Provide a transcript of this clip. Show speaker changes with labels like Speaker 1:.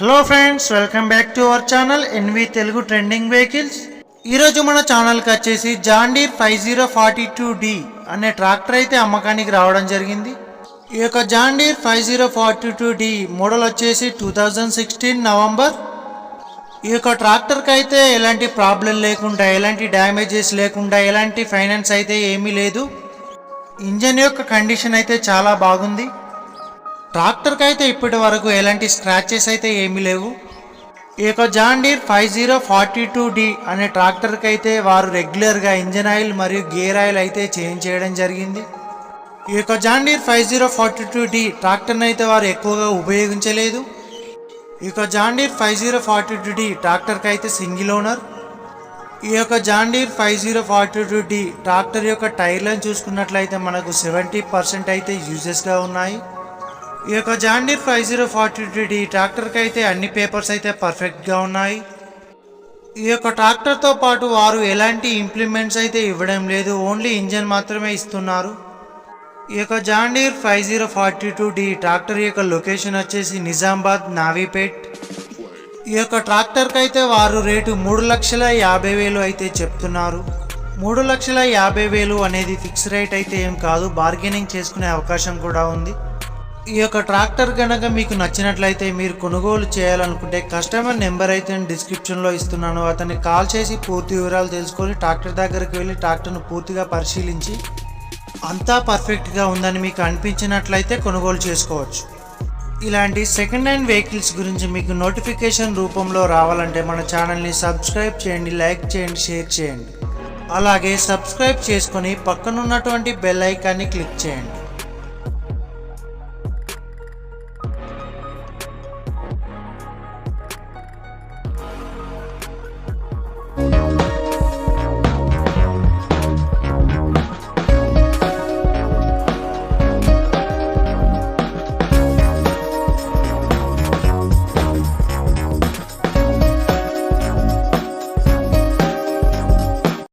Speaker 1: Hello friends welcome back to our channel NV Telugu trending vehicles ఈరోజు మన ఛానల్కి వచ్చేసి John Deere five zero forty two D అనే tractor అయితే అమ్మకానికి రావడం జరిగింది. ఈ యొక్క John Deere five zero forty two D model వచ్చేసి టూ థౌజండ్ సిక్స్టీన్ నవంబర్ ఈ యొక్క ట్రాక్టర్కి అయితే ఎలాంటి ప్రాబ్లం లేకుండా ఎలాంటి డ్యామేజెస్ లేకుండా ఎలాంటి ఫైనాన్స్ అయితే ఏమీ లేదు. ఇంజన్ యొక్క కండిషన్ అయితే చాలా బాగుంది. ట్రాక్టర్కి అయితే ఇప్పటి వరకు ఎలాంటి స్క్రాచెస్ అయితే ఏమీ లేవు. ఈ యొక్క John Deere five zero forty two D అనే ట్రాక్టర్కి అయితే వారు రెగ్యులర్గా ఇంజన్ ఆయిల్ మరియు గేర్ ఆయిల్ అయితే చేంజ్ చేయడం జరిగింది. ఈ యొక్క John Deere five zero forty two D ట్రాక్టర్ని అయితే వారు ఎక్కువగా ఉపయోగించలేదు. ఈ యొక్క John Deere five zero forty two D ట్రాక్టర్కి అయితే సింగిల్ ఓనర్. ఈ యొక్క John Deere five zero forty two D tractor యొక్క టైర్లను చూసుకున్నట్లయితే మనకు సెవెంటీ పర్సెంట్ అయితే యూజెస్గా ఉన్నాయి. ఈ యొక్క John Deere five zero forty two D ట్రాక్టర్కి అయితే అన్ని పేపర్స్ అయితే పర్ఫెక్ట్గా ఉన్నాయి. ఈ యొక్క ట్రాక్టర్తో పాటు వారు ఎలాంటి ఇంప్లిమెంట్స్ అయితే ఇవ్వడం లేదు ఓన్లీ ఇంజన్ మాత్రమే ఇస్తున్నారు. ఈ యొక్క John Deere five zero forty two D tractor యొక్క లొకేషన్ వచ్చేసి నిజామాబాద్ నావీపేట్. ఈ యొక్క ట్రాక్టర్కి అయితే వారు రేటు మూడు లక్షల యాభై వేలు అయితే చెప్తున్నారు. మూడు లక్షల యాభై వేలు అనేది ఫిక్స్ రేట్ అయితే ఏం కాదు బార్గెనింగ్ చేసుకునే అవకాశం కూడా ఉంది. ఈ యొక్క ట్రాక్టర్ కనుక మీకు నచ్చినట్లయితే మీరు కొనుగోలు చేయాలనుకుంటే కస్టమర్ నెంబర్ అయితే నేను డిస్క్రిప్షన్లో ఇస్తున్నాను. అతన్ని కాల్ చేసి పూర్తి వివరాలు తెలుసుకొని ట్రాక్టర్ దగ్గరికి వెళ్ళి ట్రాక్టర్ను పూర్తిగా పరిశీలించి అంతా పర్ఫెక్ట్గా ఉందని మీకు అనిపించినట్లయితే కొనుగోలు చేసుకోవచ్చు. ఇలాంటి సెకండ్ హ్యాండ్ వెహికల్స్ గురించి మీకు నోటిఫికేషన్ రూపంలో రావాలంటే మన ఛానల్ని సబ్స్క్రైబ్ చేయండి లైక్ చేయండి షేర్ చేయండి. అలాగే సబ్స్క్రైబ్ చేసుకొని పక్కనున్నటువంటి బెల్ ఐకాన్ని క్లిక్ చేయండి.